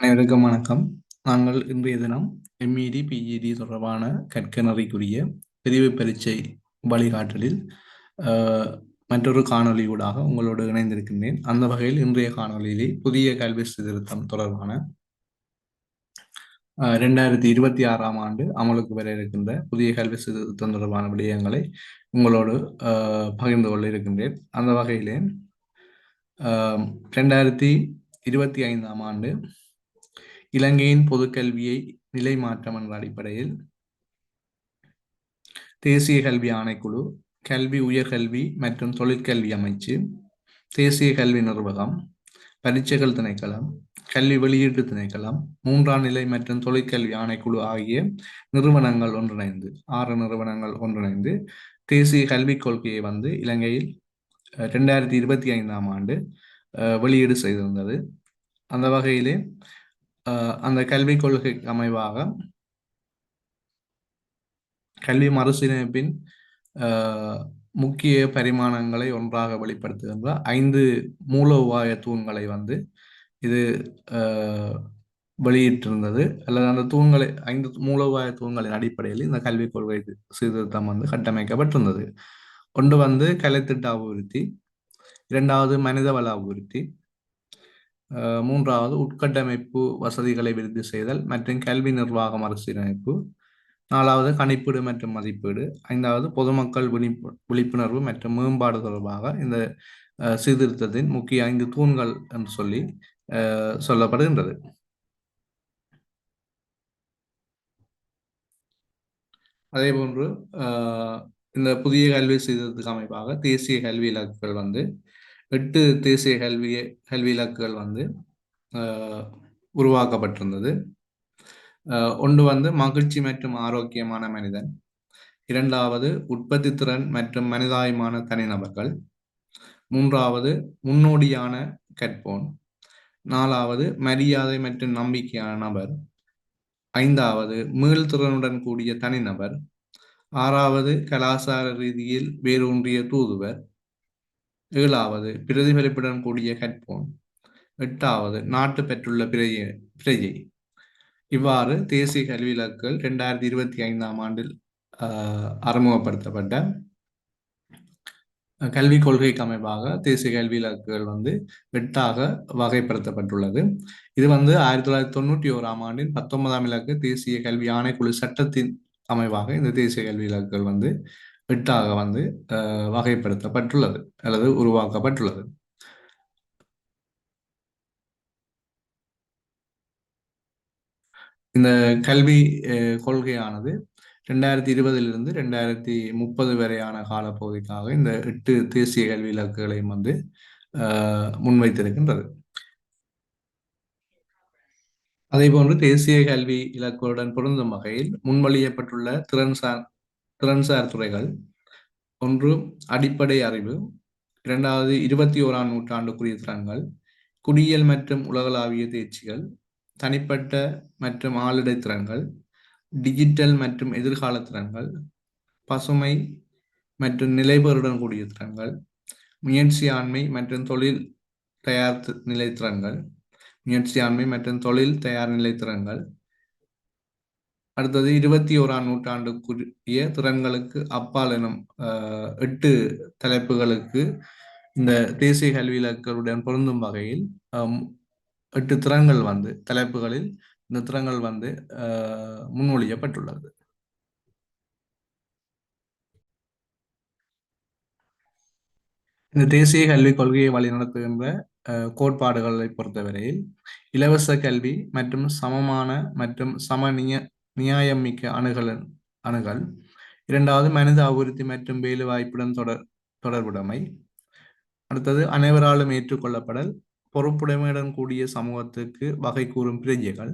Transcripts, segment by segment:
அனைவருக்கும் வணக்கம். நாங்கள் இன்றைய தினம் எம்இடி பிஇடி தொடர்பான கற்கனறிக்குரிய பிரிவு பரீட்சை வழிகாட்டலில் மற்றொரு காணொலியூடாக உங்களோடு இணைந்திருக்கின்றேன். அந்த வகையில் இன்றைய காணொலியிலே புதிய கல்வி சீர்திருத்தம் தொடர்பான ரெண்டாயிரத்தி இருபத்தி ஆறாம் ஆண்டு அமலுக்கு வர இருக்கின்ற புதிய கல்வி சீர்திருத்தம் தொடர்பான விடயங்களை உங்களோடு பகிர்ந்து கொள்ள இருக்கின்றேன். அந்த வகையிலே ரெண்டாயிரத்தி இருபத்தி ஐந்தாம் ஆண்டு இலங்கையின் பொதுக்கல்வியை நிலை மாற்றம் என்ற அடிப்படையில் தேசிய கல்வி ஆணைக்குழு கல்வி உயர்கல்வி மற்றும் தொழிற்கல்வி அமைச்சு தேசிய கல்வி நிர்வாகம் பரீட்சைகள் திணைக்களம் கல்வி வெளியீட்டு திணைக்களம் மூன்றாம் நிலை மற்றும் தொழிற்கல்வி ஆணைக்குழு ஆகிய நிறுவனங்கள் ஒன்றிணைந்து ஆறு நிறுவனங்கள் ஒன்றிணைந்து தேசிய கல்விக் கொள்கையை வந்து இலங்கையில் ரெண்டாயிரத்தி இருபத்தி ஐந்தாம் ஆண்டு வெளியீடு செய்திருந்தது. அந்த வகையிலே அந்த கல்விக் கொள்கை அமைவாக கல்வி மறுசீரமைப்பின் முக்கிய பரிமாணங்களை ஒன்றாக வெளிப்படுத்துகின்ற ஐந்து மூலோபாய தூண்களை வந்து இது வெளியிட்டிருந்தது. அல்லது அந்த தூண்களை ஐந்து மூலோபாய தூண்களின் அடிப்படையில் இந்த கல்விக் கொள்கை சீர்திருத்தம் வந்து கட்டமைக்கப்பட்டிருந்தது. ஒன்று வந்து கலைத்திட்ட அபிவிருத்தி இரண்டாவது மனிதவள அபிவிருத்தி மூன்றாவது உட்கட்டமைப்பு வசதிகளை விருத்தி செய்தல் மற்றும் கல்வி நிர்வாக மறுசீரமைப்பு நாலாவது கணிப்பீடு மற்றும் மதிப்பீடு. ஐந்தாவது பொதுமக்கள் விழிப்பு விழிப்புணர்வு மற்றும் மேம்பாடு தொடர்பாக இந்த சீர்திருத்தத்தின் முக்கிய ஐந்து தூண்கள் என்று சொல்லி சொல்லப்படுகின்றது. அதே போன்று இந்த புதிய கல்வி சீர்திருத்தத்துக்கு அமைப்பாக தேசிய கல்வி இலக்குகள் வந்து எட்டு தேசிய கல்வி கல்வி இலக்குகள் வந்து உருவாக்கப்பட்டிருந்தது. ஒன்று வந்து மகிழ்ச்சி மற்றும் ஆரோக்கியமான மனிதன். இரண்டாவது உற்பத்தி திறன் மற்றும் மனிதாயமான தனிநபர்கள். மூன்றாவது முன்னோடியான கற்போன். நாலாவது மரியாதை மற்றும் நம்பிக்கையான நபர். ஐந்தாவது மீள்திறனுடன் கூடிய தனிநபர். ஆறாவது கலாச்சார ரீதியில் வேரூன்றிய தூதுவர். ஏழாவது பிரதிபலிப்புடன் கூடிய ஹெட்போன் எட்டாவது நாட்டு பெற்றுள்ள பிரைய பிரையை இவ்வாறு தேசிய கல்வி இலக்குகள் இரண்டாயிரத்தி இருபத்தி ஐந்தாம் ஆண்டில் அறிமுகப்படுத்தப்பட்ட கல்விக் கொள்கைக்கு அமைப்பாக தேசிய கல்வி இலக்குகள் வந்து எட்டாக வகைப்படுத்தப்பட்டுள்ளது. இது வந்து ஆயிரத்தி தொள்ளாயிரத்தி தொண்ணூற்றி ஓராம் ஆண்டின் பத்தொன்பதாம் இலக்கு தேசிய கல்வி ஆணைக்குழு சட்டத்தின் அமைவாக இந்த தேசிய கல்வி இலக்குகள் வந்து எட்டாக வந்து வகைப்படுத்தப்பட்டுள்ளது அல்லது உருவாக்கப்பட்டுள்ளது. இந்த கல்வி கொள்கையானது ரெண்டாயிரத்தி இருபதிலிருந்து ரெண்டாயிரத்தி முப்பது வரையான காலப்பகுதிக்காக இந்த எட்டு தேசிய கல்வி இலக்குகளையும் வந்து முன்வைத்திருக்கின்றது. அதே போன்று தேசிய கல்வி இலக்குகளுடன் பொருந்தும் வகையில் முன்மொழியப்பட்டுள்ள திறன்சார் திறன்சார் துறைகள். ஒன்று அடிப்படை அறிவு. இரண்டாவது இருபத்தி ஓராம் நூற்றாண்டுக்குரிய திறன்கள். குடியியல் மற்றும் உலகளாவிய தேர்ச்சிகள். தனிப்பட்ட மற்றும் ஆளிடை திறன்கள். டிஜிட்டல் மற்றும் எதிர்கால திறன்கள். பசுமை மற்றும் நிலைபெறுடன் கூடிய திறன்கள். முயற்சியாண்மை மற்றும் தொழில் தயார் நிலை திறன்கள். முயற்சியாண்மை மற்றும் தொழில் தயார் நிலை திறன்கள். அடுத்தது இருபத்தி ஓராம் நூற்றாண்டுக்குரிய திறன்களுக்கு அப்பால் எனும் எட்டு தலைப்புகளுக்கு இந்த தேசிய கல்வி இலக்குகளுடன் பொருந்தும் வகையில் எட்டு திறன்கள் வந்து தலைப்புகளில் இந்த திறன்கள் வந்து முன்மொழியப்பட்டுள்ளது. இந்த தேசிய கல்விக் கொள்கையை வழிநடத்துகின்ற கோட்பாடுகளை பொறுத்தவரையில் இலவச கல்வி மற்றும் சமமான மற்றும் சமநிய நியாயம் மிக்க அணுகலன் அணுகல். இரண்டாவது மனித அபிவிருத்தி மற்றும் வேலை வாய்ப்புடன் தொடர் தொடர்புடைமை. அடுத்தது அனைவராலும் ஏற்றுக்கொள்ளப்படல் பொறுப்புடைமையுடன் கூடிய சமூகத்துக்கு வகை கூறும் பிரஜைகள்.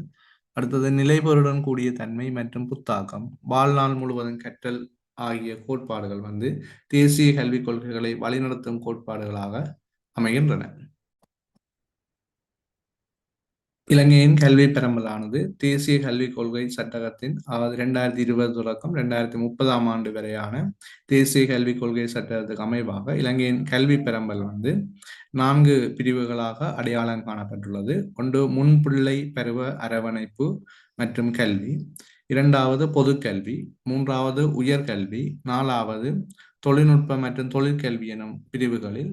அடுத்தது நிலைபொருடன் கூடிய தன்மை மற்றும் புத்தாக்கம். வாழ்நாள் முழுவதும் கற்றல் ஆகிய கோட்பாடுகள் வந்து தேசிய கல்விக் கொள்கைகளை வழிநடத்தும் கோட்பாடுகளாக அமைகின்றன. இலங்கையின் கல்வி பெரம்பலானது தேசிய கல்விக் கொள்கை சட்டகத்தின் அதாவது இரண்டாயிரத்தி இருபது தொடக்கம் இரண்டாயிரத்தி முப்பதாம் ஆண்டு வரையான தேசிய கல்விக் கொள்கை சட்டத்துக்கு அமைவாக இலங்கையின் கல்வி பெரம்பல் வந்து நான்கு பிரிவுகளாக அடையாளம் காணப்பட்டுள்ளது. ஒன்று முன்பிள்ளை பருவ அரவணைப்பு மற்றும் கல்வி. இரண்டாவது பொதுக்கல்வி மூன்றாவது உயர்கல்வி நாலாவது தொழில்நுட்ப மற்றும் தொழிற்கல்வி எனும் பிரிவுகளில்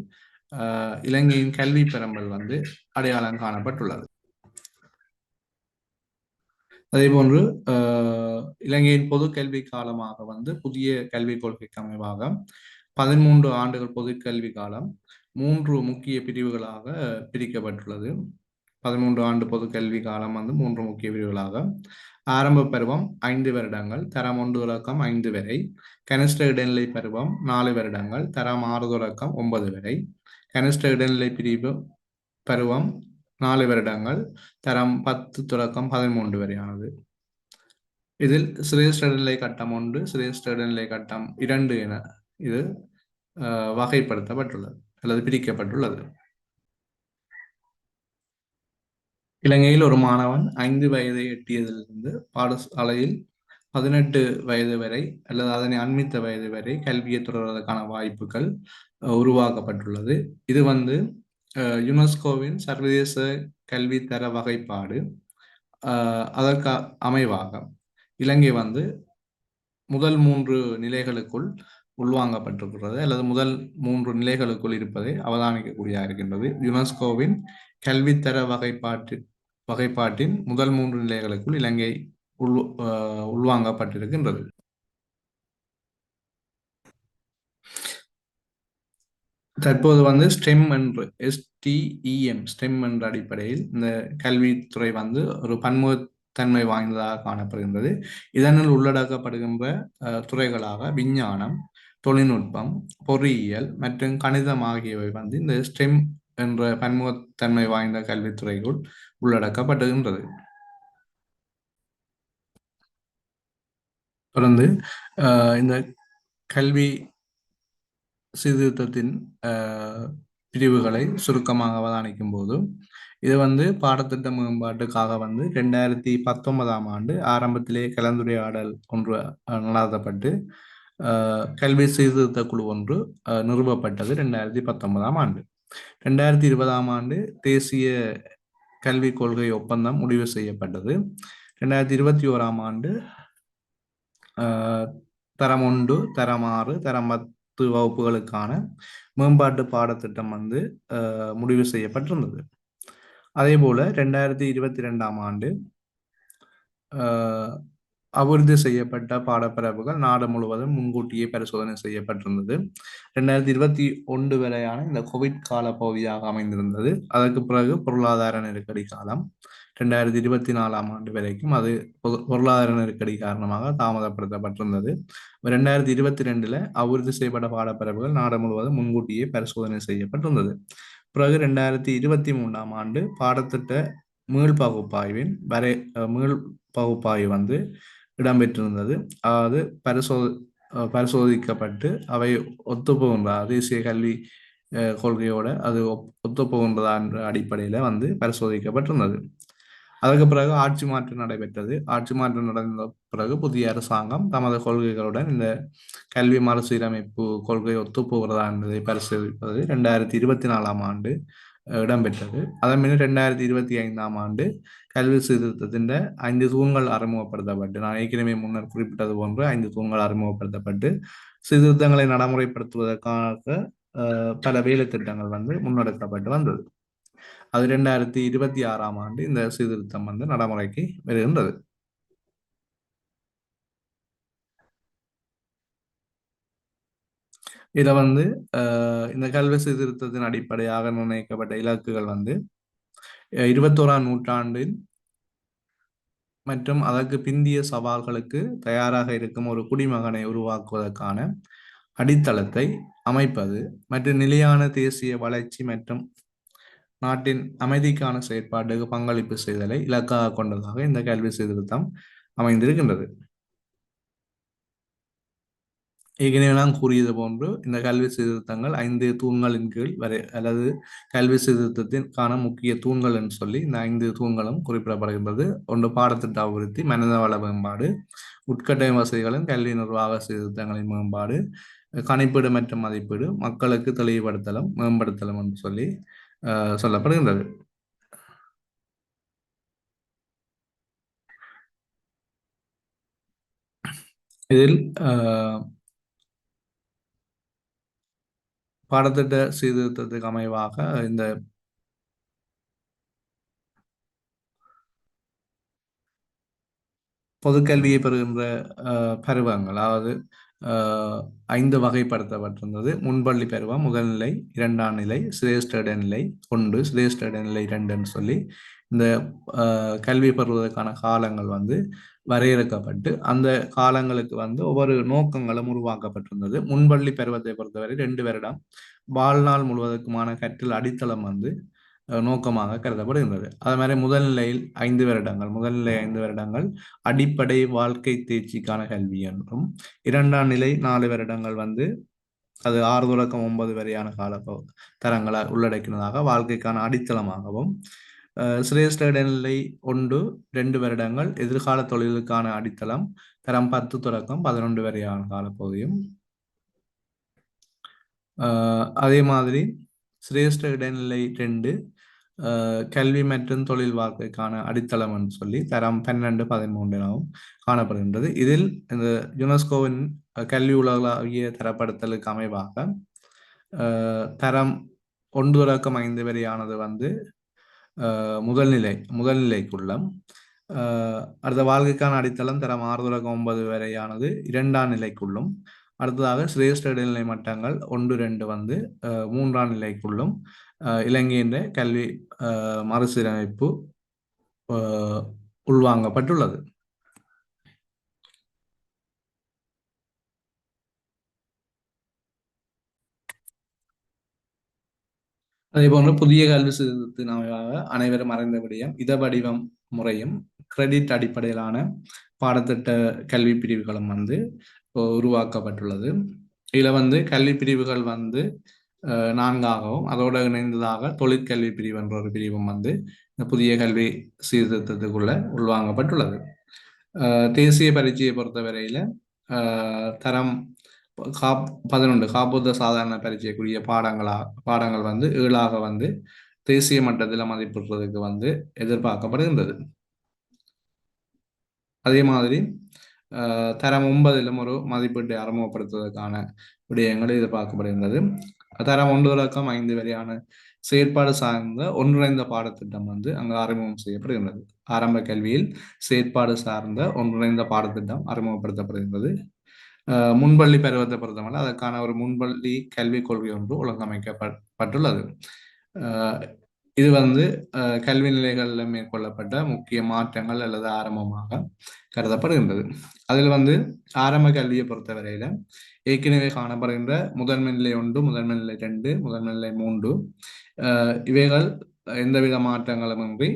இலங்கையின் கல்வி பெரம்பல் வந்து அடையாளம் காணப்பட்டுள்ளது. அதே போன்று இலங்கையின் பொது கல்வி காலமாக வந்து புதிய கல்விக் கொள்கைக்கு அமைவாக பதிமூன்று ஆண்டுகள் பொது கல்வி காலம் மூன்று முக்கிய பிரிவுகளாக பிரிக்கப்பட்டுள்ளது. பதிமூன்று ஆண்டு பொது கல்வி காலம் வந்து மூன்று முக்கிய பிரிவுகளாக. ஆரம்ப பருவம் ஐந்து வருடங்கள் தரம் ஒன்று தொடக்கம் ஐந்து வரை. கனிஷ்ட இடைநிலை பருவம் நாலு வருடங்கள் தரம் ஆறு தொடக்கம் ஒன்பது வரை. கனிஷ்ட இடைநிலை பிரிவு பருவம் நாலு வருடங்கள் தரம் பத்து தொடக்கம் பதிமூன்று வரையானது. இதில் சிரேஷ்ட இடைநிலை கட்டம் ஒன்று சிரேஷ்ட கட்டம் இரண்டு என இது வகைப்படுத்தப்பட்டுள்ளது அல்லது பிரிக்கப்பட்டுள்ளது. இலங்கையில் ஒரு மாணவன் ஐந்து வயதை எட்டியதிலிருந்து பாடசாலையில் பதினெட்டு வயது வரை அல்லது அதனை அண்மித்த வயது வரை கல்வியை தொடர்வதற்கான வாய்ப்புகள் உருவாக்கப்பட்டுள்ளது. இது வந்து யுனெஸ்கோவின் சர்வதேச கல்வித்தர வகைப்பாடு அதற்கு அமைவாக இலங்கை வந்து முதல் மூன்று நிலைகளுக்குள் உள்வாங்கப்பட்டிருக்கிறது அல்லது முதல் மூன்று நிலைகளுக்குள் இருப்பதை அவதானிக்கக்கூடியதாக இருக்கின்றது. யுனெஸ்கோவின் கல்வித்தர வகைப்பாட்டு வகைப்பாட்டின் முதல் மூன்று நிலைகளுக்குள் இலங்கை உள் உள்வாங்கப்பட்டிருக்கின்றது. தற்போது வந்து ஸ்டெம் என்று எஸ்டிஇஎம் ஸ்டெம் என்ற அடிப்படையில் இந்த கல்வித்துறை வந்து ஒரு பன்முகத்தன்மை வாய்ந்ததாக காணப்படுகின்றது. இதனில் உள்ளடக்கப்படுகின்ற துறைகளாக விஞ்ஞானம் தொழில்நுட்பம் பொறியியல் மற்றும் கணிதம் ஆகியவை வந்து இந்த ஸ்டெம் என்ற பன்முகத்தன்மை வாய்ந்த கல்வித்துறைக்குள் உள்ளடக்கப்படுகின்றது. தொடர்ந்து இந்த கல்வி சீர்திருத்தத்தின் பிரிவுகளை சுருக்கமாக அவதானிக்கும் போது இது வந்து பாடத்திட்ட மேம்பாட்டுக்காக வந்து ரெண்டாயிரத்தி பத்தொன்பதாம் ஆண்டு ஆரம்பத்திலே கலந்துரையாடல் ஒன்று நடாத்தப்பட்டு கல்வி சீர்திருத்த குழு ஒன்று நிறுவப்பட்டது ரெண்டாயிரத்தி பத்தொன்பதாம் ஆண்டு. ரெண்டாயிரத்தி இருபதாம் ஆண்டு தேசிய கல்விக் கொள்கை ஒப்பந்தம் முடிவு செய்யப்பட்டது. ரெண்டாயிரத்தி இருபத்தி ஓராம் ஆண்டு தரம் ஒன்று தரம் ஆறு தரம் பத்து வகுப்புகளுக்கான மேம்பாட்டு பாடத்திட்டம் வந்து முடிவு செய்யப்பட்டிருந்தது. அதே போல ரெண்டாயிரத்தி இருபத்தி ரெண்டாம் ஆண்டு அபிவிருத்தி செய்யப்பட்ட பாடப்பிறப்புகள் நாடு முழுவதும் முன்கூட்டியே பரிசோதனை செய்யப்பட்டிருந்தது. ரெண்டாயிரத்தி இருபத்தி ஒன்று வரையான இந்த கோவிட் கால பகுதியாக அமைந்திருந்தது. அதற்கு பிறகு பொருளாதார நெருக்கடி காலம் ரெண்டாயிரத்தி இருபத்தி நாலாம் ஆண்டு வரைக்கும் அது பொருளாதார நெருக்கடி காரணமாக தாமதப்படுத்தப்பட்டிருந்தது. ரெண்டாயிரத்தி இருபத்தி ரெண்டுல அபிவிருத்தி செய்யப்பட்ட பாடப்பிறப்புகள் நாடு முழுவதும் முன்கூட்டியே பரிசோதனை செய்யப்பட்டிருந்தது. பிறகு ரெண்டாயிரத்தி இருபத்தி மூன்றாம் ஆண்டு பாடத்திட்ட மீள் பகுப்பாய்வின் வரை மீள் பகுப்பாய்வு வந்து இடம்பெற்றிருந்தது. அதாவது பரிசோ பரிசோதிக்கப்பட்டு அவை ஒத்துப்போகின்ற தேசிய கல்வி கொள்கையோட அது ஒத்துப்போகின்றதா என்ற அடிப்படையில் வந்து பரிசோதிக்கப்பட்டிருந்தது. அதற்கு பிறகு ஆட்சி மாற்றம் நடைபெற்றது. ஆட்சி மாற்றம் நடந்த பிறகு புதிய அரசாங்கம் தமது கொள்கைகளுடன் இந்த கல்வி மறுசீரமைப்பு கொள்கை ஒத்துப்போகிறதா என்பதை பரிசீலிப்பது ரெண்டாயிரத்தி இருபத்தி நாலாம் ஆண்டு இடம்பெற்றது. அதன் பின்னர் ரெண்டாயிரத்தி இருபத்தி ஐந்தாம் ஆண்டு கல்வி சீர்திருத்தத்தின் ஐந்து தூண்கள் அறிமுகப்படுத்தப்பட்டு நான் ஏற்கனவே முன்னர் குறிப்பிட்டது போன்று ஐந்து தூண்கள் அறிமுகப்படுத்தப்பட்டு சீர்திருத்தங்களை நடைமுறைப்படுத்துவதற்காக பல வேலை திட்டங்கள் வந்து முன்னெடுக்கப்பட்டு வந்தது. அது ரெண்டாயிரத்தி இருபத்தி ஆறாம் ஆண்டு இந்த சீர்திருத்தம் வந்து நடைமுறைக்கு வருகின்றது. இதை வந்து இந்த கல்வி சீர்திருத்தத்தின் அடிப்படையாக நிர்ணயிக்கப்பட்ட இலக்குகள் வந்து இருபத்தோராம் நூற்றாண்டின் மற்றும் அதற்கு பிந்திய சவால்களுக்கு தயாராக இருக்கும் ஒரு குடிமகனை உருவாக்குவதற்கான அடித்தளத்தை அமைப்பது மற்றும் நிலையான தேசிய வளர்ச்சி மற்றும் நாட்டின் அமைதிக்கான செயற்பாட்டுக்கு பங்களிப்பு செய்தலை இலக்காக கொண்டதாக இந்த கல்வி சீர்திருத்தம் அமைந்திருக்கின்றது. ஏற்கனவே நான் கூறியது போன்று இந்த கல்வி சீர்திருத்தங்கள் ஐந்து தூண்களின் கீழ் வரை அல்லது கல்வி சீர்திருத்தத்திற்கான முக்கிய தூண்கள் என்று சொல்லி இந்த ஐந்து தூண்களும் குறிப்பிடப்படுகின்றது. ஒன்று பாடத்திட்ட அபிவிருத்தி மனிதவள மேம்பாடு உட்கட்டமை வசதிகளின் கல்வி நிர்வாக சீர்திருத்தங்களின் மேம்பாடு கணிப்பீடு மற்றும் மதிப்பீடு மக்களுக்கு தெளிவுபடுத்தலும் மேம்படுத்தலும் என்று சொல்லி சொல்லப்படுகின்றது. இதில் பாடத்திட்ட சீர்திருத்தத்துக்கு அமைவாக இந்த பொதுக்கல்வியை பெறுகின்ற பருவங்கள் அதாவது ஐந்து வகைப்படுத்தப்பட்டிருந்தது. முன்பள்ளி பருவம் முதல்நிலை இரண்டாம் நிலை சிரேஷ்ட நிலை ஒன்று சிரேஷ்ட நிலை ரெண்டுன்னு சொல்லி இந்த கல்வி பெறுவதற்கான காலங்கள் வந்து வரையறுக்கப்பட்டு அந்த காலங்களுக்கு வந்து ஒவ்வொரு நோக்கங்களும் உருவாக்கப்பட்டிருந்தது. முன்பள்ளி பருவத்தை பொறுத்தவரை ரெண்டு வருடம் வாழ்நாள் முழுவதற்குமான கற்றல் அடித்தளம் வந்து நோக்கமாக கருதப்படுகின்றது. அது மாதிரி முதல் நிலையில் ஐந்து வருடங்கள் முதல் நிலை ஐந்து வருடங்கள் அடிப்படை வாழ்க்கை தேர்ச்சிக்கான கல்வி என்றும் இரண்டாம் நிலை நாலு வருடங்கள் வந்து அது ஆறு தொடக்கம் ஒன்பது வரையான கால தரங்களை உள்ளடக்கினதாக வாழ்க்கைக்கான அடித்தளமாகவும் சிரேஷ்ட இடைநிலை ஒன்று ரெண்டு வருடங்கள் எதிர்கால தொழிலுக்கான அடித்தளம் தரம் பத்து தொடக்கம் பதினொன்று வரையான காலப்பகுதியும். அதே மாதிரி சிரேஷ்ட இடைநிலை ரெண்டு கல்வி மற்றும் தொழில் வாழ்க்கைக்கான அடித்தளம் என்று சொல்லி தரம் பன்னெண்டு பதிமூன்றாகவும் காணப்படுகின்றது. இதில் இந்த யுனெஸ்கோவின் கல்வி உலகிய தரப்படுத்தலுக்கு அமைவாக தரம் ஒன்று தொடக்கம் ஐந்து வரையானது வந்து முதல்நிலை முதல்நிலைக்குள்ளம் அடுத்த வாழ்க்கைக்கான அடித்தளம் தரம் ஆறு தொடக்கம் ஒன்பது வரையானது இரண்டாம் நிலைக்குள்ளும். அடுத்ததாக சிரேஷ்ட இடைநிலை மட்டங்கள் ஒன்று ரெண்டு வந்து மூன்றாம் நிலைக்குள்ளும் இலங்கையின் கல்வி மறுசீரமைப்பு உள்வாங்கப்பட்டுள்ளது. அதே போன்று புதிய கல்வி சீர்திருத்தின் அமைவாக அனைவரும் அறிந்த விடயம் இத வடிவம் முறையும் கிரெடிட் அடிப்படையிலான பாடத்திட்ட கல்வி பிரிவுகளும் வந்து உருவாக்கப்பட்டுள்ளது. இதில் வந்து கல்வி பிரிவுகள் வந்து நான்காகவும் அதோடு இணைந்ததாக தொழிற்கல்வி பிரிவு என்ற ஒரு பிரிவும் வந்து இந்த புதிய கல்வி சீர்திருத்தத்துக்குள்ள உள்வாங்கப்பட்டுள்ளது. தேசிய பரீட்சையை பொறுத்தவரையில தரம் காப் பதினொன்று காப்புத்த சாதாரண பரீட்சைக்குரிய பாடங்களா பாடங்கள் வந்து ஏழாக வந்து தேசிய மட்டத்தில் மதிப்பிடுறதுக்கு வந்து எதிர்பார்க்கப்படுகின்றது. அதே மாதிரி தரம் ஒன்பதிலும் ஒரு மதிப்பீட்டை அறிமுகப்படுத்துவதற்கான விடயங்கள் எதிர்பார்க்கப்படுகின்றது தரம் ஒன்று ஐந்து வரையான செயற்பாடு சார்ந்த ஒன்றிணைந்த பாடத்திட்டம் வந்து அங்கு அறிமுகம் செய்யப்படுகின்றது ஆரம்ப கல்வியில் செயற்பாடு சார்ந்த ஒன்றிணைந்த பாடத்திட்டம் அறிமுகப்படுத்தப்படுகின்றது முன்பள்ளி பருவத்தை பொறுத்தவரை அதற்கான ஒரு முன்பள்ளி கல்விக் கொள்கை ஒன்று ஒழுங்கமைக்கப்பட்டுள்ளது இது வந்து கல்வி நிலைகளில் மேற்கொள்ளப்பட்ட முக்கிய மாற்றங்கள் அல்லது ஆரம்பமாக கருதப்படுகின்றது. அதில் வந்து ஆரம்ப கல்வியை பொறுத்தவரையில ஏற்கனவே காணப்படுகின்ற முதன்மை நிலை ஒன்று முதன்மை நிலை ரெண்டு முதன்மை நிலை மூன்று இவைகள் எந்தவித மாற்றங்களும் இன்றி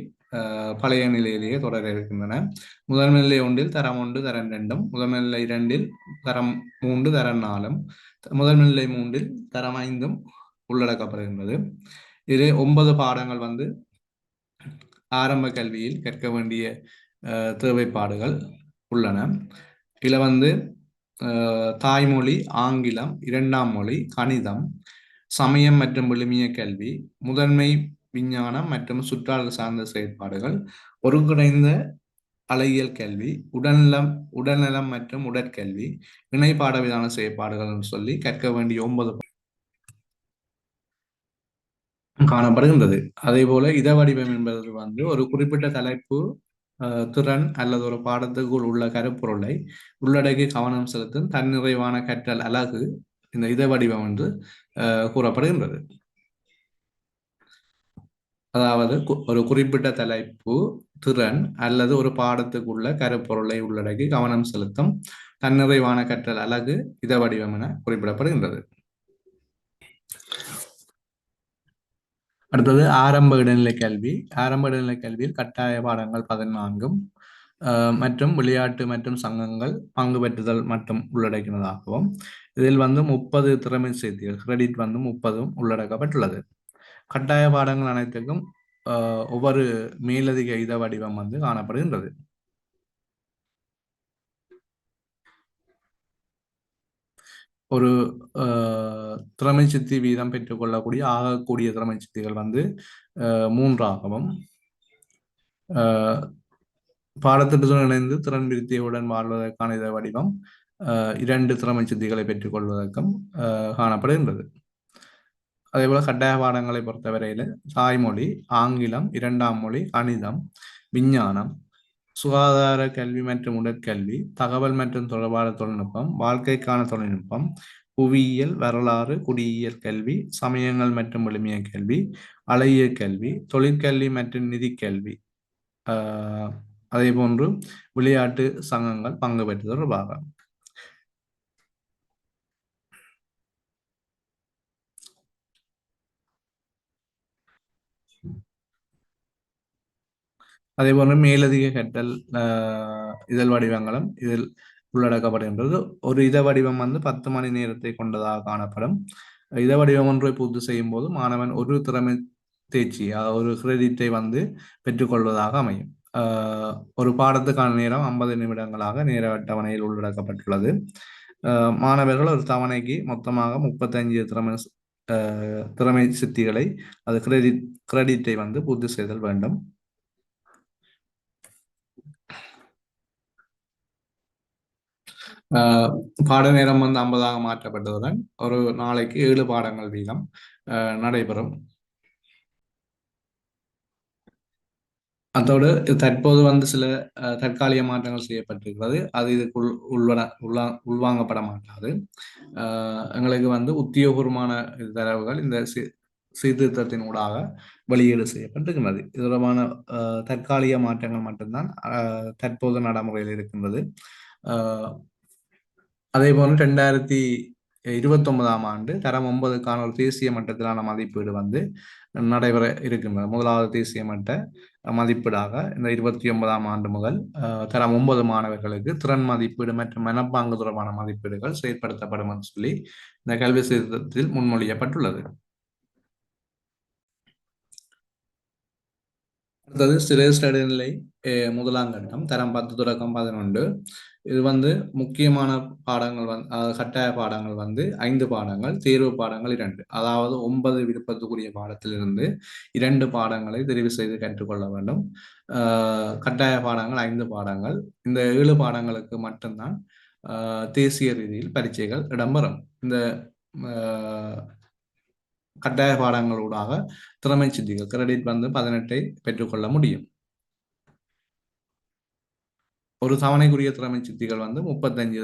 பழைய நிலையிலேயே தொடர இருக்கின்றன. முதன்மை நிலை ஒன்றில் தரம் ஒன்று தரம் ரெண்டும் முதன்மை நிலை இரண்டில் தரம் மூன்று தரம் நாலும் முதன்மை நிலை மூன்றில் தரம் ஐந்தும் உள்ளடக்கப்படுகின்றது. இது ஒன்பது பாடங்கள் வந்து ஆரம்ப கல்வியில் கற்க வேண்டிய தேவைப்பாடுகள் உள்ளன. இதில் வந்து தாய்மொழி ஆங்கிலம் இரண்டாம் மொழி கணிதம் சமயம் மற்றும் விழுமிய கல்வி முதன்மை விஞ்ஞானம் மற்றும் சுற்றாடல் சார்ந்த செயற்பாடுகள் ஒருங்கிணைந்த அழகியல் கல்வி உடல்நலம் உடல்நலம் மற்றும் உடற்கல்வி இணைப்பாட விதான செயற்பாடுகள் சொல்லி கற்க வேண்டிய ஒன்பது காணப்படுகின்றது. அதே போல இத வடிவம் என்பது வந்து ஒரு குறிப்பிட்ட தலைப்பு திறன் அல்லது ஒரு பாடத்துக்குள் உள்ள கருப்பொருளை உள்ளடக்கி கவனம் செலுத்தும் தன்னிறைவான கற்றல் அழகு இந்த இத வடிவம் என்று கூறப்படுகின்றது. அதாவது ஒரு குறிப்பிட்ட தலைப்பு திறன் அல்லது ஒரு பாடத்துக்குள்ள கருப்பொருளை உள்ளடக்கி கவனம் செலுத்தும் தன்னிறைவான கற்றல் அழகு இத வடிவம் என குறிப்பிடப்படுகின்றது. அடுத்தது ஆரம்ப இடைநிலை கல்வி. ஆரம்ப இடைநிலை கல்வியில் கட்டாய பாடங்கள் பதினான்கும் மற்றும் விளையாட்டு மற்றும் சங்கங்கள் பங்கு பெற்றுதல் மற்றும் உள்ளடக்கினதாகவும் இதில் வந்து முப்பது திறமை செய்திகள் கிரெடிட் வந்து முப்பதும் உள்ளடக்கப்பட்டுள்ளது. கட்டாய பாடங்கள் அனைத்துக்கும் ஒவ்வொரு மேலதிக இத வடிவம் வந்து காணப்படுகின்றது. ஒரு திறமை சித்தி வீதம் பெற்றுக்கொள்ளக்கூடிய ஆகக்கூடிய திறமை சித்திகள் வந்து மூன்றாகவும் பாடத்திட்டத்துடன் இணைந்து திறன் விருத்தியுடன் வாழ்வதற்கான இத வடிவம் இரண்டு திறமை சித்திகளை பெற்றுக்கொள்வதற்கும் காணப்படுகின்றது. அதே போல கட்டாய பாடங்களை பொறுத்தவரையில தாய்மொழி ஆங்கிலம் இரண்டாம் மொழி கணிதம் விஞ்ஞானம் சுகாதார கல்வி மற்றும் உடற்கல்வி தகவல் மற்றும் தொடர்பான தொழில்நுட்பம் வாழ்க்கைக்கான தொழில்நுட்பம் புவியியல் வரலாறு குடியியல் கல்வி சமயங்கள் மற்றும் எளிமைய கல்வி அழகிய கல்வி தொழிற்கல்வி மற்றும் நிதி கல்வி. அதே போன்று விளையாட்டு சங்கங்கள் பங்கு பெற்று தொடர்பாக அதே போன்று மேலதிக கட்டல் இதழ் வடிவங்களும் இதில் உள்ளடக்கப்படுகின்றது ஒரு இத வடிவம் வந்து பத்து மணி நேரத்தை கொண்டதாக காணப்படும். இத வடிவம் ஒன்றை பூர்த்தி செய்யும் போது மாணவன் ஒரு திறமை தேர்ச்சி ஒரு கிரெடிட்டை வந்து பெற்றுக்கொள்வதாக அமையும். ஒரு பாடத்துக்கான நேரம் ஐம்பது நிமிடங்களாக நேர அட்டவணையில் உள்ளடக்கப்பட்டுள்ளது. மாணவர்கள் ஒரு தவணைக்கு மொத்தமாக முப்பத்தஞ்சு திறமை திறமை சித்திகளை அது கிரெடிட் கிரெடிட்டை வந்து பூர்த்தி செய்தல் வேண்டும். பாட நேரம் வந்து ஐம்பதாக மாற்றப்பட்டதுடன் ஒரு நாளைக்கு ஏழு பாடங்கள் வீதம் நடைபெறும். அதோடு தற்போது வந்து சில தற்காலிக மாற்றங்கள் செய்யப்பட்டிருக்கிறது. அது இதுக்குள் உள்வட உள்வா உள்வாங்கப்பட மாட்டாது. எங்களுக்கு வந்து உத்தியோகபூர்வமான தரவுகள் இந்த சீர்திருத்தத்தின் ஊடாக வெளியீடு செய்யப்பட்டிருக்கின்றது இது தொடர்பான தற்காலிக மாற்றங்கள் மட்டும்தான் தற்போது நடைமுறையில் இருக்கின்றது. அதே போன்று ரெண்டாயிரத்தி இருபத்தி ஒன்பதாம் ஆண்டு தரம் ஒன்பதுக்கான ஒரு தேசிய மட்டத்திலான மதிப்பீடு வந்து நடைபெற இருக்கின்றது. முதலாவது தேசிய மட்ட மதிப்பீடாக இந்த இருபத்தி ஒன்பதாம் ஆண்டு முதல் தரம் ஒன்பது மாணவர்களுக்கு திறன் மதிப்பீடு மற்றும் மனப்பாங்கு தொடர்பான மதிப்பீடுகள் செயற்படுத்தப்படும் என்று சொல்லி இந்த கல்வி சீர்திருத்தத்தில் முன்மொழியப்பட்டுள்ளது. அடுத்தது சிரேஷ்ட இடைநிலை முதலாம் கட்டம் தரம் பத்து தொடக்கம் பதினொன்று. இது வந்து முக்கியமான பாடங்கள் வந்து கட்டாய பாடங்கள் வந்து ஐந்து பாடங்கள் தேர்வு பாடங்கள் இரண்டு. அதாவது ஒன்பது விருப்பத்துக்குரிய பாடத்திலிருந்து இரண்டு பாடங்களை தெரிவு செய்து கற்றுக்கொள்ள வேண்டும். கட்டாய பாடங்கள் ஐந்து பாடங்கள். இந்த ஏழு பாடங்களுக்கு மட்டும்தான் தேசிய ரீதியில் பரீட்சைகள் இடம்பெறும். இந்த கட்டாய பாடங்களூடாக திறமை சித்திகள் கிரெடிட் வந்து பதினெட்டை பெற்றுக்கொள்ள முடியும். ஒரு தவணைக்குரிய திறமை சித்திகள் வந்து முப்பத்தஞ்சு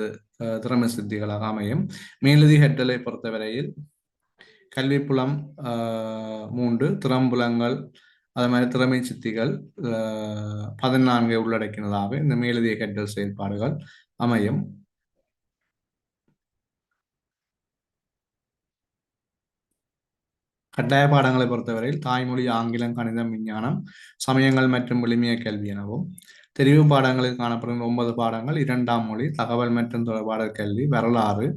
திறமை சித்திகளாக அமையும். மேலதி ஹெட்டலை பொறுத்தவரையில் கல்விப்புலம் மூன்று திறம்புலங்கள் அது மாதிரி திறமை சித்திகள் பதினான்கை உள்ளடக்கினதாக இந்த மேலதிய ஹெட்டல் செயல்பாடுகள் அமையும். கட்டாய பாடங்களை பொறுத்தவரையில் தாய்மொழி ஆங்கிலம் கணிதம் விஞ்ஞானம் சமயங்கள் மற்றும் எளிமைய கல்வி எனவும் தெரிவு பாடங்களில் காணப்படும் ஒன்பது பாடங்கள். இரண்டாம் மொழி தகவல் மற்றும் தொடர்பாடல் கல்வி வரலாறு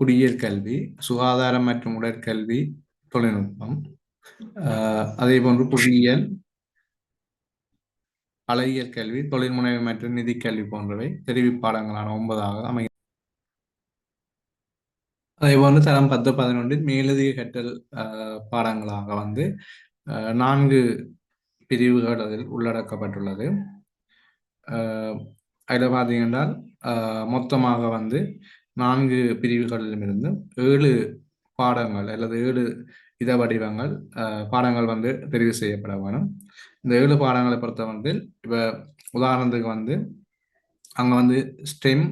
குடியியல் கல்வி சுகாதாரம் மற்றும் உடற்கல்வி தொழில்நுட்பம். அதே போன்று புவியியல் அழகியல் கல்வி தொழில்முனைவு மற்றும் நிதி கல்வி போன்றவை தெரிவு பாடங்களான ஒன்பதாக அமையும் அதே போன்று தரம் பத்து பதினொன்றில் மேலதிக கற்றல் பாடங்களாக வந்து நான்கு பிரிவுகள் அதில் உள்ளடக்கப்பட்டுள்ளது. அதில் பார்த்தீங்கன்னா மொத்தமாக வந்து நான்கு பிரிவுகளிலுமிருந்து ஏழு பாடங்கள் அல்லது ஏழு இத வடிவங்கள் பாடங்கள் வந்து தெரிவு செய்யப்பட வேணும் இந்த ஏழு பாடங்களை பொறுத்தவரையில் இப்போ உதாரணத்துக்கு வந்து அங்கே வந்து ஸ்டெம்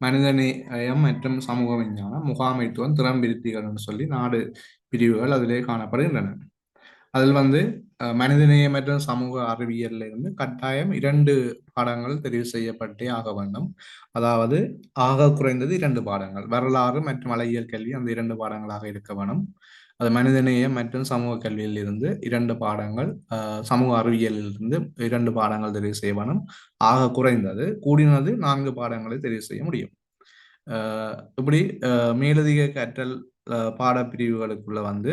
மனிதநேயம் மற்றும் சமூக விஞ்ஞானம் முகாமைத்துவம் திறம்பிருத்திகள்னு சொல்லி நாடு பிரிவுகள் அதிலே காணப்படுகின்றன. அதில் வந்து மனிதநேயமற்ற மற்றும் சமூக அறிவியல்ல இருந்து கட்டாயம் இரண்டு பாடங்கள் தெரிவு செய்யப்பட்டே ஆக வேண்டும். அதாவது ஆக குறைந்தது இரண்டு பாடங்கள். வரலாறு மற்றும் அழகியல் கல்வி அந்த இரண்டு பாடங்களாக இருக்க வேணும் அது மனிதநேயம் மற்றும் சமூக கல்வியில் இருந்து இரண்டு பாடங்கள் சமூக அறிவியலில் இருந்து இரண்டு பாடங்கள் தெரிவு செய்யணும் ஆக குறைந்தது கூடினது நான்கு பாடங்களை தெரிவு செய்ய முடியும். இப்படி மேலதிக கற்றல் பாடப்பிரிவுகளுக்குள்ள வந்து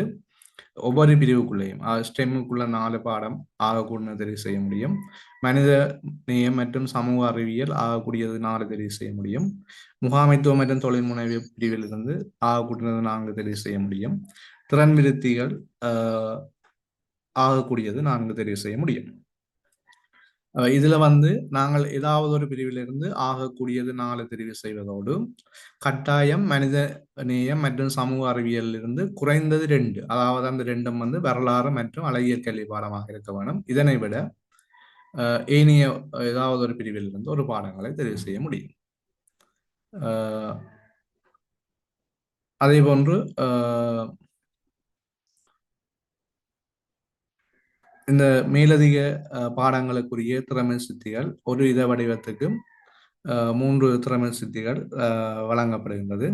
ஒவ்வொரு பிரிவுக்குள்ளேயும் ஸ்டெம்முக்குள்ள நாலு பாடம் ஆகக்கூடிய தெரிவு செய்ய முடியும். மனித நேயம் மற்றும் சமூக அறிவியல் ஆகக்கூடியது நாலு தெரிவு செய்ய முடியும். முகாமைத்துவம் மற்றும் தொழில் முனைவு பிரிவில் இருந்து ஆகக்கூடியது நான்கு தெரிவு செய்ய முடியும். திறன் விருத்திகள் ஆகக்கூடியது நான்கு தெரிவு செய்ய முடியும். இதுல வந்து நாங்கள் ஏதாவது ஒரு பிரிவிலிருந்து ஆகக்கூடியது நாலு தெரிவு செய்வதோடு கட்டாயம் மனித நேயம் மற்றும் சமூக அறிவியல் இருந்து குறைந்தது ரெண்டு. அதாவது அந்த ரெண்டும் வந்து வரலாறு மற்றும் அழகியல் கல்வி பாடமாக இருக்க வேணும் இதனை விட ஏனைய ஏதாவது ஒரு பிரிவில் இருந்து ஒரு பாடங்களை தெரிவு செய்ய முடியும். அதே போன்று இந்த மேலதிக பாடங்களுக்குரிய திறமை சித்திகள் ஒரு இத வடிவத்துக்கு மூன்று திறமை சித்திகள் வழங்கப்படுகின்றது.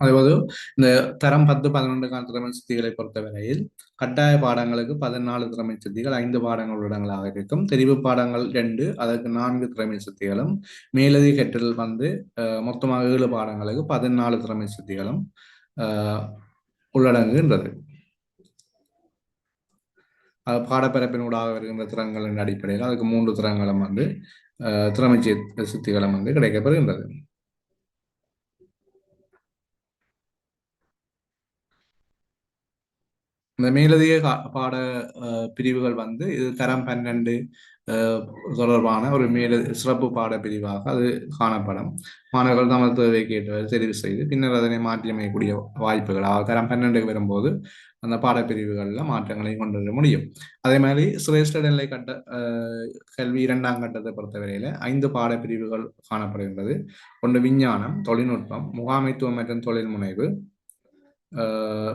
அதேபோது இந்த தரம் பத்து பன்னெண்டு கால திறமை சித்திகளை பொறுத்தவரையில் கட்டாய பாடங்களுக்கு பதினாலு திறமை சித்திகள் ஐந்து பாடங்கள் உள்ளடங்களாக இருக்கும் தெரிவு பாடங்கள் ரெண்டு அதற்கு நான்கு திறமை சித்திகளும் மேலதிக கற்றல் வந்து மொத்தமாக ஏழு பாடங்களுக்கு பதினாலு திறமை சித்திகளும் உள்ளடங்குகின்றது அது பாடப்பரப்பினூடாக வருகின்ற திறன்களின் அடிப்படையில் அதுக்கு மூன்று திறங்களும் வந்து திறமை சித்திகளும் வந்து கிடைக்கப்படுகின்றது இந்த மேலதிக பாட பிரிவுகள் வந்து இது தரம் பன்னெண்டு தொடர்பான ஒரு மேல சிறப்பு பாட பிரிவாக அது காணப்படும். மாணவர்கள் தமது தேவை கேட்டு தெரிவு செய்து பின்னர் அதனை மாற்றியமைக்கக்கூடிய வாய்ப்புகள் தரம் பன்னெண்டுக்கு வரும்போது அந்த பாடப்பிரிவுகளில் மாற்றங்களை கொண்டு வர முடியும். அதே மாதிரி சிரேஷ்ட நிலை கட்ட கல்வி இரண்டாம் கட்டத்தை பொறுத்தவரையில ஐந்து பாடப்பிரிவுகள் காணப்படுகின்றது. ஒன்று விஞ்ஞானம் தொழில்நுட்பம் முகாமைத்துவம் மற்றும் தொழில் முனைவு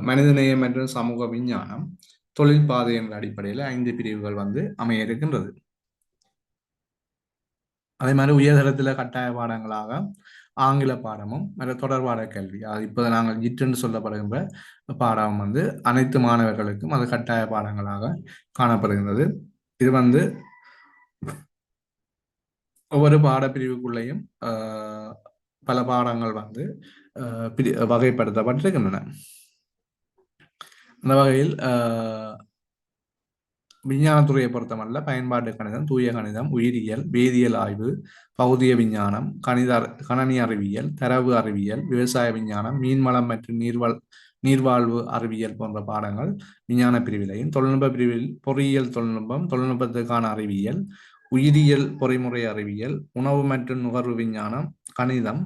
மனிதநேயம் மற்றும் சமூக விஞ்ஞானம் தொழில் பாதை என்ற அடிப்படையில் ஐந்து பிரிவுகள் வந்து அமைய இருக்கின்றது. அதே மாதிரி உயர்தரத்தில் கட்டாய பாடங்களாக ஆங்கில பாடமும் மற்ற தொடர்பாட கல்வி அது இப்போ நாங்கள் ஜிட்டுன்னு சொல்லப்படுகின்ற பாடம் வந்து அனைத்து மாணவர்களுக்கும் அது கட்டாய பாடங்களாக காணப்படுகின்றது. இது வந்து ஒவ்வொரு பாடப்பிரிவுக்குள்ளேயும் பல பாடங்கள் வந்து வகைப்படுத்தப்பட்டிருக்கின்றன அந்த வகையில் விஞ்ஞானத்துறையை பொறுத்தமல்ல பயன்பாட்டு கணிதம் தூய கணிதம் உயிரியல் வேதியியல் ஆய்வு பௌதிய விஞ்ஞானம் கணித கணனி அறிவியல் தரவு அறிவியல் விவசாய விஞ்ஞானம் மீன்வளம் மற்றும் நீர்வாழ் நீர்வாழ்வு அறிவியல் போன்ற பாடங்கள் விஞ்ஞான பிரிவிலையும் தொழில்நுட்ப பிரிவில் பொறியியல் தொழில்நுட்பம் தொழில்நுட்பத்துக்கான அறிவியல் உயிரியல் பொறிமுறை அறிவியல் உணவு மற்றும் நுகர்வு விஞ்ஞானம் கணிதம்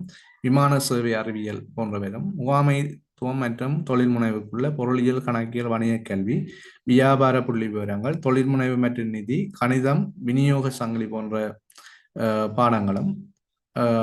விமான சேவை அறிவியல் போன்றவையும் முகாமைத்துவம் மற்றும் தொழில் முனைவுக்குள்ள பொருளியல் கணக்கியல் வணிக கல்வி வியாபார புள்ளி விவரங்கள் தொழில் முனைவு மற்றும் நிதி கணிதம் விநியோக சங்கிலி போன்ற பாடங்களும்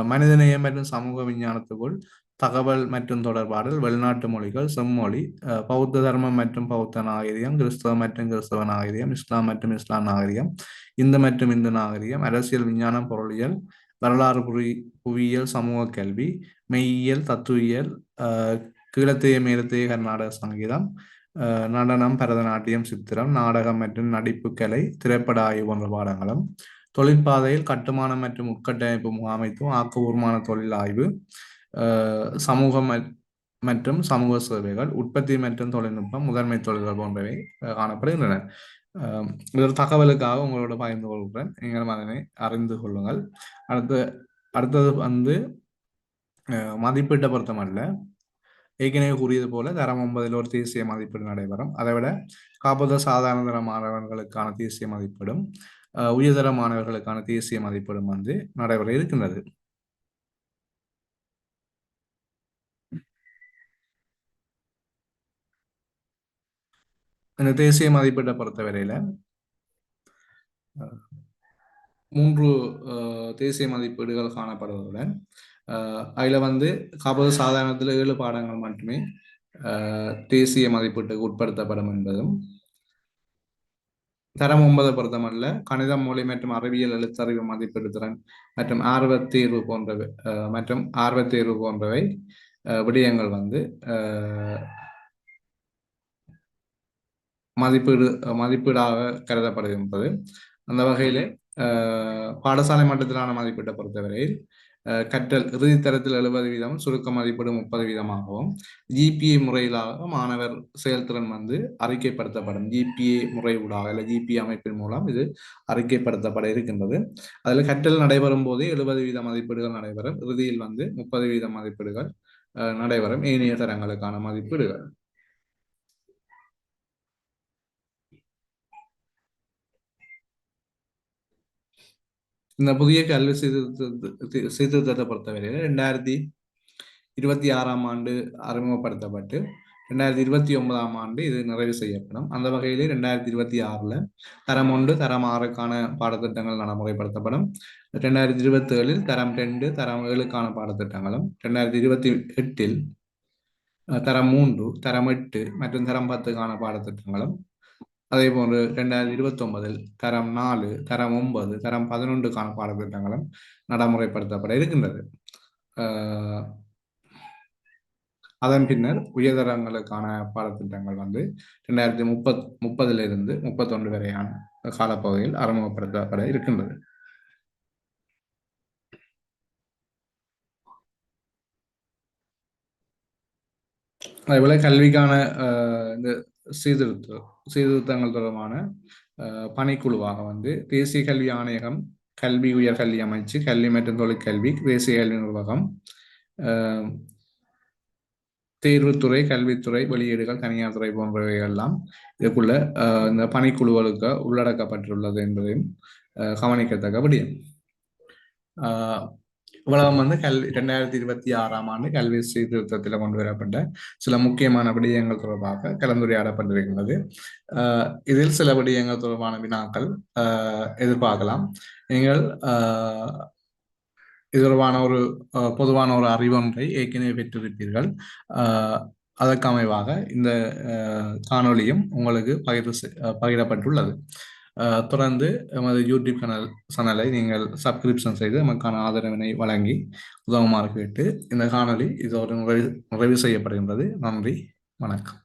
மனிதநேயம் மற்றும் சமூக விஞ்ஞானத்துக்குள் தகவல் மற்றும் தொடர்பாடல் வெளிநாட்டு மொழிகள் செம்மொழி பௌத்த தர்மம் மற்றும் பௌத்த நாகரிகம் கிறிஸ்தவ மற்றும் கிறிஸ்தவ நாகரிகம் இஸ்லாம் மற்றும் இஸ்லாம் நாகரிகம் இந்து மற்றும் இந்து நாகரிகம் அரசியல் விஞ்ஞானம் பொருளியல் வரலாறு புவி புவியியல் சமூக கல்வி மெய்யியல் தத்துவியல் கீழத்தைய மேலத்தைய கர்நாடக சங்கீதம் நடனம் பரதநாட்டியம் சித்திரம் நாடகம் மற்றும் நடிப்பு கலை திரைப்பட ஆய்வு போன்ற பாடங்களும் தொழிற்பாதையில் கட்டுமானம் மற்றும் உட்கட்டமைப்பு முகாமைத்துவம் ஆக்கபூர்வமான தொழில் ஆய்வு சமூகம் மற்றும் சமூக சேவைகள் உற்பத்தி மற்றும் தொழில்நுட்பம் முதன்மை தொழில்கள் போன்றவை காணப்படுகின்றன. ஒரு தகவலுக்காக உங்களோட பகிர்ந்து கொள்கிறேன். நீங்களும் அதனை அறிந்து கொள்ளுங்கள். அடுத்து அடுத்தது வந்து மதிப்பீட்டை பொறுத்தமல்ல. ஏற்கனவே கூறியது போல தரம் ஒன்பதில் ஒரு தேசிய மதிப்பீடு நடைபெறும். அதை விட காப்பத சாதாரண தர மாணவர்களுக்கான தேசிய மதிப்பீடும் உயர்தர மாணவர்களுக்கான தேசிய மதிப்பீடும் வந்து நடைபெற இருக்கின்றது. இந்த தேசிய மதிப்பீட்டை பொறுத்தவரையில மூன்று தேசிய மதிப்பீடுகள் காணப்படுவதுடன் அதில் வந்து காப்பது சாதாரணத்தில் ஏழு பாடங்கள் மட்டுமே தேசிய மதிப்பீட்டுக்கு உட்படுத்தப்படும் என்பதும் தரம் ஒன்பதை பொருத்தமல்ல கணிதம் மொழி மற்றும் அறிவியல் எழுத்தறிவு மதிப்பீடு திறன் மற்றும் ஆர்வத் தேர்வு போன்றவை மற்றும் ஆர்வத் தேர்வு போன்றவை விடயங்கள் வந்து மதிப்பீடு மதிப்பீடாக கருதப்படுகின்றது. அந்த வகையிலே பாடசாலை மட்டத்திலான மதிப்பீட்டை பொறுத்தவரையில் கற்றல் இறுதித்தரத்தில் எழுபது வீதம் சுருக்க மதிப்பீடு முப்பது வீதமாகவும் ஜிபிஏ முறையிலாக மாணவர் செயல்திறன் வந்து அறிக்கைப்படுத்தப்படும். ஜிபிஏ முறை ஊடாக இல்லை ஜிபிஏ அமைப்பின் மூலம் இது அறிக்கைப்படுத்தப்பட இருக்கின்றது. அதில் கற்றல் நடைபெறும் போது எழுபது வீத மதிப்பீடுகள் நடைபெறும். இறுதியில் வந்து முப்பது வீத மதிப்பீடுகள் நடைபெறும். ஏனைய தரங்களுக்கான மதிப்பீடுகள். இந்த புதிய கல்வி சீர்திருத்த சீர்திருத்தத்தை பொறுத்தவரையில் ரெண்டாயிரத்தி இருபத்தி ஆறாம் ஆண்டு அறிமுகப்படுத்தப்பட்டு ரெண்டாயிரத்தி இருபத்தி ஒன்பதாம் ஆண்டு இது நிறைவு செய்யப்படும் அந்த வகையிலே ரெண்டாயிரத்தி இருபத்தி ஆறில் தரம் ஒன்று தரம் ஆறுக்கான பாடத்திட்டங்கள் நடைமுறைப்படுத்தப்படும் ரெண்டாயிரத்தி இருபத்தி ஏழில் தரம் ரெண்டு தரம் ஏழுக்கான பாடத்திட்டங்களும் ரெண்டாயிரத்தி இருபத்தி எட்டில் தரம் மூன்று தரம் எட்டு மற்றும் தரம் பத்துக்கான பாடத்திட்டங்களும் அதே போன்று ரெண்டாயிரத்தி இருபத்தொன்பதில் தரம் நாலு தரம் ஒன்பது தரம் பதினொன்றுக்கான பாடத்திட்டங்களும் நடைமுறைப்படுத்தப்பட இருக்கின்றது. அதன் பின்னர் உயர்தரங்களுக்கான பாடத்திட்டங்கள் வந்து ரெண்டாயிரத்தி முப்பத் முப்பதிலிருந்து முப்பத்தொன்று வரையான காலப்பகுதியில் அறிமுகப்படுத்தப்பட இருக்கின்றது. அதேபோல கல்விக்கான இந்த சீர்திருத்த சீர்திருத்தங்கள் தொடர்பான பணிக்குழுவாக வந்து தேசிய கல்வி ஆணையகம் கல்வி உயர் கல்வி அமைச்சு கல்வி மற்றும் தொழிற்கல்வி தேசிய கல்வி நிர்வாகம் தேர்வுத்துறை கல்வித்துறை வெளியீடுகள் தனியார் துறை போன்றவை எல்லாம் இதுக்குள்ள இந்த பணிக்குழுக்களுக்கு உள்ளடக்கப்பட்டுள்ளது என்பதையும் கவனிக்கத்தக்க விடியும். உலகம் வந்து கல்வி ரெண்டாயிரத்தி இருபத்தி ஆறாம் ஆண்டு கல்வி சீர்திருத்தத்தில் கொண்டு வரப்பட்ட சில முக்கியமான விடயங்கள் தொடர்பாக கலந்துரையாடப்பட்டிருக்கின்றது. இதில் சில விடயங்கள் தொடர்பான வினாக்கள் எதிர்பார்க்கலாம். நீங்கள் இது தொடர்பான ஒரு பொதுவான ஒரு அறிவொன்றை ஏற்கனவே பெற்றிருப்பீர்கள். அதற்கமைவாக இந்த காணொலியும் உங்களுக்கு பகிர்ந்து பகிரப்பட்டுள்ளது. தொடர்ந்து எமது யூடியூப் சேனல் சேனலை நீங்கள் சப்ஸ்கிரிப்ஷன் செய்து நமக்கான ஆதரவினை வழங்கி உதவுமாறு கேட்டு இந்த காணொலி இதோடு நிறைவு நிறைவு செய்யப்படுகின்றது. நன்றி வணக்கம்.